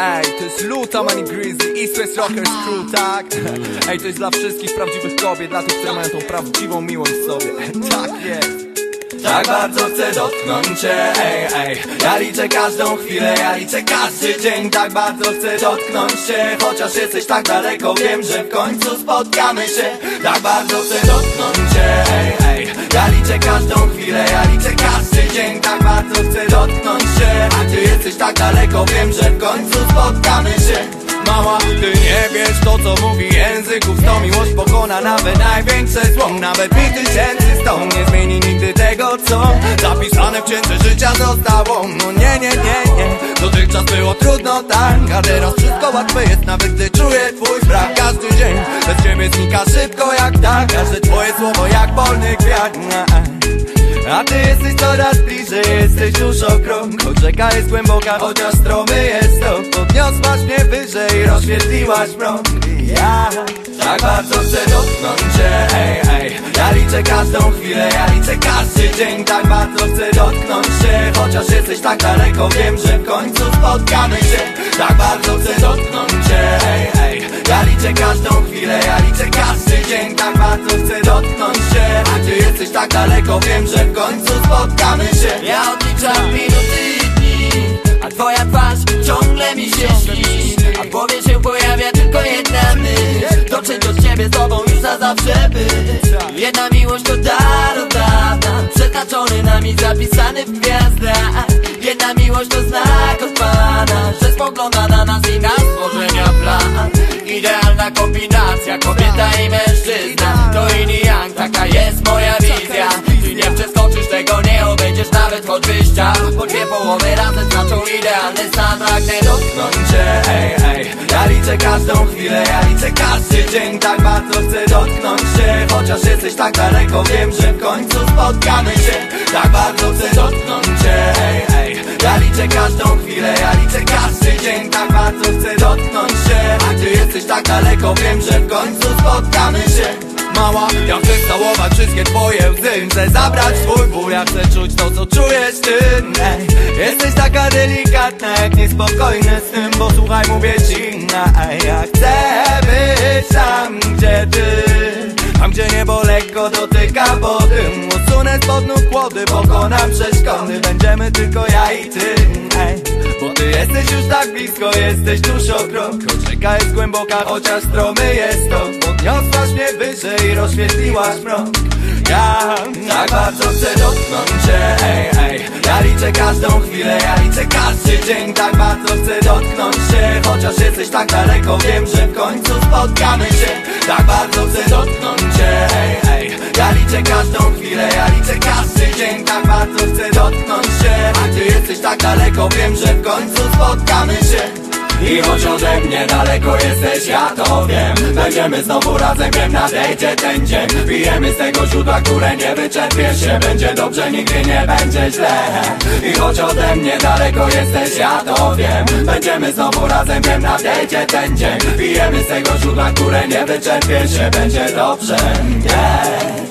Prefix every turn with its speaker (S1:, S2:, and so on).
S1: Ej, to jest Luta, Money Grizzly, East West Rockers Crew, tak? Ej, to jest dla wszystkich prawdziwych kobiet, dla tych, które mają tą prawdziwą miłość w sobie. Tak jest.
S2: Tak bardzo chcę dotknąć cię, ej, ej. Ja liczę każdą chwilę, ja liczę każdy dzień. Tak bardzo chcę dotknąć cię Chociaż jesteś tak daleko, wiem, że w końcu spotkamy się. Tak bardzo chcę dotknąć cię, ej, ej. Ja liczę każdą chwilę, ja liczę każdy dzień. Tak bardzo chcę dotknąć cię tak daleko, wiem, że w końcu spotkamy się.
S1: Mała, ty nie wiesz to co mówi języków Sto miłość pokona nawet największe zło. Nawet mi tysięcy sto nie zmieni nigdy tego co Zapisane w księdze życia zostało. No nie, nie, nie, nie. Dotychczas było trudno tak A teraz wszystko łatwe jest nawet gdy czuję twój brak. Każdy dzień bez ciebie znika szybko jak tak Każde twoje słowo jak polny kwiat. A ty jesteś coraz bliżej, jesteś już o krok Choć rzeka jest głęboka, chociaż stromy jest to. Podniosłaś mnie wyżej, rozświetliłaś mrok
S2: ja tak bardzo chcę dotknąć cię, ej, ej Ja liczę każdą chwilę, ja liczę każdy dzień. Tak bardzo chcę dotknąć się Chociaż jesteś tak daleko, wiem, że w końcu spotkamy się. Tak bardzo chcę dotknąć cię, ej, ej Ja liczę każdą chwilę, ja liczę każdy dzień. Tak bardzo chcę dotknąć tak daleko, wiem, że w końcu spotkamy się.
S3: Ja odliczam minuty i dni A twoja twarz ciągle mi się śni. A w głowie się pojawia tylko jedna myśl. Dotrzeć do ciebie z tobą już na zawsze być? Jedna miłość to dar od dawna Przeznaczony nami, zapisany w gwiazdach. Jedna miłość to znak od Pana Pragnę
S2: dotknąć cię, ej, ej Ja liczę każdą chwilę, ja liczę każdy dzień. Tak bardzo chcę dotknąć się Chociaż jesteś tak daleko, wiem, że w końcu spotkamy się. Tak bardzo chcę dotknąć cię, ej, ej Ja liczę każdą chwilę, ja liczę każdy dzień. Tak bardzo chcę dotknąć się. A ty jesteś tak daleko, wiem, że w końcu spotkamy się.
S1: Mała, ja chcę całować wszystkie twoje łzy Chcę zabrać swój ból, ja chcę czuć to co czujesz ty. Ej, niespokojny z tym Bo słuchaj mówię ci, ej, ja chcę być tam gdzie ty. Tam gdzie niebo lekko dotyka wody Usunę spod nóg kłody, pokonam przeszkody. Będziemy tylko ja i ty ej. Bo ty jesteś już tak blisko, jesteś tuż o krok rzeka jest głęboka, chociaż stromy jest to. Podniosłaś mnie wyżej, rozświetliłaś mrok. Ja
S2: tak bardzo chcę dotknąć cię, liczę każdą chwilę, ja liczę każdy dzień. Tak bardzo chcę dotknąć się Chociaż jesteś tak daleko, wiem, że w końcu spotkamy się. Tak bardzo chcę dotknąć cię, ej, ej Ja liczę każdą chwilę, ja liczę każdy dzień. Tak bardzo chcę dotknąć się A ty jesteś tak daleko, wiem, że w końcu spotkamy się i choć ode mnie daleko jesteś, ja to wiem. Będziemy znowu razem, wiem, nadejdzie ten dzień. Pijemy z tego źródła, które nie wyczerpie się. Będzie dobrze, nigdy nie będzie źle. I choć ode mnie daleko jesteś, ja to wiem. Będziemy znowu razem, wiem, nadejdzie ten dzień. Pijemy z tego źródła, które nie wyczerpie się. Będzie dobrze, yeah